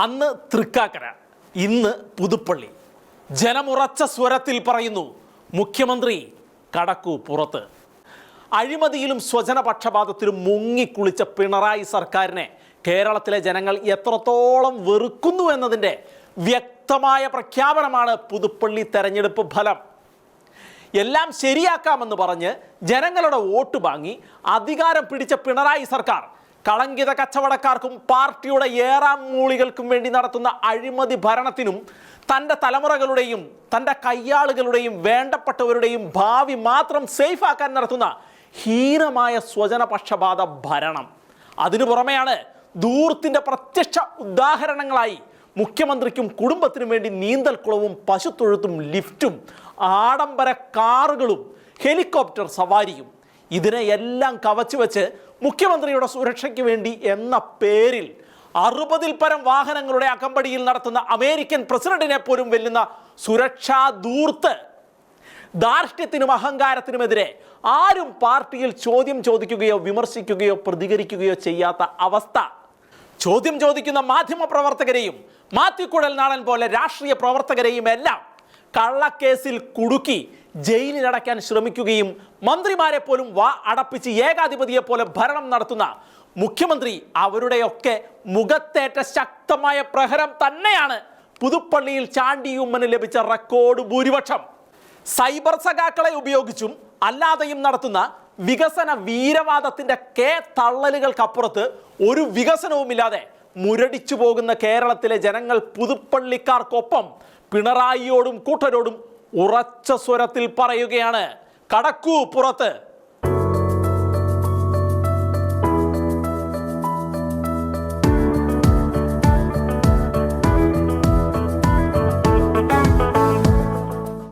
അന്ന് തൃക്കാക്കര ഇന്ന് പുതുപ്പള്ളി. ജനമുറച്ച സ്വരത്തിൽ പറയുന്നു മുഖ്യമന്ത്രി കടക്കൂ പുറത്ത്. അഴിമതിയിലും സ്വജനപക്ഷപാതത്തിലും മുങ്ങിക്കുളിച്ച പിണറായി സർക്കാരിനെ കേരളത്തിലെ ജനങ്ങൾ എത്രത്തോളം വെറുക്കുന്നു എന്നതിന്റെ വ്യക്തമായ പ്രഖ്യാപനമാണ് പുതുപ്പള്ളി തെരഞ്ഞെടുപ്പ് ഫലം. എല്ലാം ശരിയാക്കാമെന്ന് പറഞ്ഞ് ജനങ്ങളുടെ വോട്ട് വാങ്ങി അധികാരം പിടിച്ച പിണറായി സർക്കാർ കളങ്കിത കച്ചവടക്കാർക്കും പാർട്ടിയുടെ ഏറാം മൂളികൾക്കും വേണ്ടി നടത്തുന്ന അഴിമതി ഭരണത്തിനും തന്റെ തലമുറകളുടെയും തന്റെ കയ്യാളുകളുടെയും വേണ്ടപ്പെട്ടവരുടെയും ഭാവി മാത്രം സേഫാക്കാൻ നടത്തുന്ന ഹീനമായ സ്വജനപക്ഷപാത ഭരണം. അതിനു പുറമെയാണ് ദൂർത്തിന്റെ പ്രത്യക്ഷ ഉദാഹരണങ്ങളായി മുഖ്യമന്ത്രിക്കും കുടുംബത്തിനും വേണ്ടി നീന്തൽക്കുളവും പശുത്തൊഴുത്തും ലിഫ്റ്റും ആഡംബര കാറുകളും ഹെലികോപ്റ്റർ സവാരിയും. ഇതിനെ എല്ലാം കവച്ചു വെച്ച് മുഖ്യമന്ത്രിയുടെ സുരക്ഷയ്ക്ക് വേണ്ടി എന്ന പേരിൽ അറുപതിൽ പരം വാഹനങ്ങളുടെ അകമ്പടിയിൽ നടത്തുന്ന അമേരിക്കൻ പ്രസിഡന്റിനെ പോലും വെല്ലുന്ന സുരക്ഷാ ദൂർത്ത് ധാർഷ്ട്യത്തിനും അഹങ്കാരത്തിനുമെതിരെ ആരും പാർട്ടിയിൽ ചോദ്യം ചോദിക്കുകയോ വിമർശിക്കുകയോ പ്രതികരിക്കുകയോ ചെയ്യാത്ത അവസ്ഥ. ചോദ്യം ചോദിക്കുന്ന മാധ്യമ പ്രവർത്തകരെയും മാത്യുക്കുഴൽ നാടൻ പോലെ രാഷ്ട്രീയ പ്രവർത്തകരെയും എല്ലാം കള്ളക്കേസിൽ കുടുക്കി ജയിലിലടയ്ക്കാൻ ശ്രമിക്കുകയും മന്ത്രിമാരെ പോലും വാ അടപ്പിച്ച് ഏകാധിപതിയെ പോലെ ഭരണം നടത്തുന്ന മുഖ്യമന്ത്രി അവരുടെയൊക്കെ മുഖത്തേറ്റ ശക്തമായ പ്രഹരം തന്നെയാണ് പുതുപ്പള്ളിയിൽ ചാണ്ടിയുമ്മന് ലഭിച്ച റെക്കോർഡ് ഭൂരിപക്ഷം. സൈബർ സഖാക്കളെ ഉപയോഗിച്ചും അല്ലാതെയും നടത്തുന്ന വികസന വീരവാദത്തിന്റെ കെ തള്ളലുകൾക്കപ്പുറത്ത് ഒരു വികസനവുമില്ലാതെ മുരടിച്ചു പോകുന്ന കേരളത്തിലെ ജനങ്ങൾ പുതുപ്പള്ളിക്കാർക്കൊപ്പം പിണറായിയോടും കൂട്ടരോടും ഉറച്ച സ്വരത്തിൽ പറയുകയാണ്. കടക്കൂ പുറത്ത്.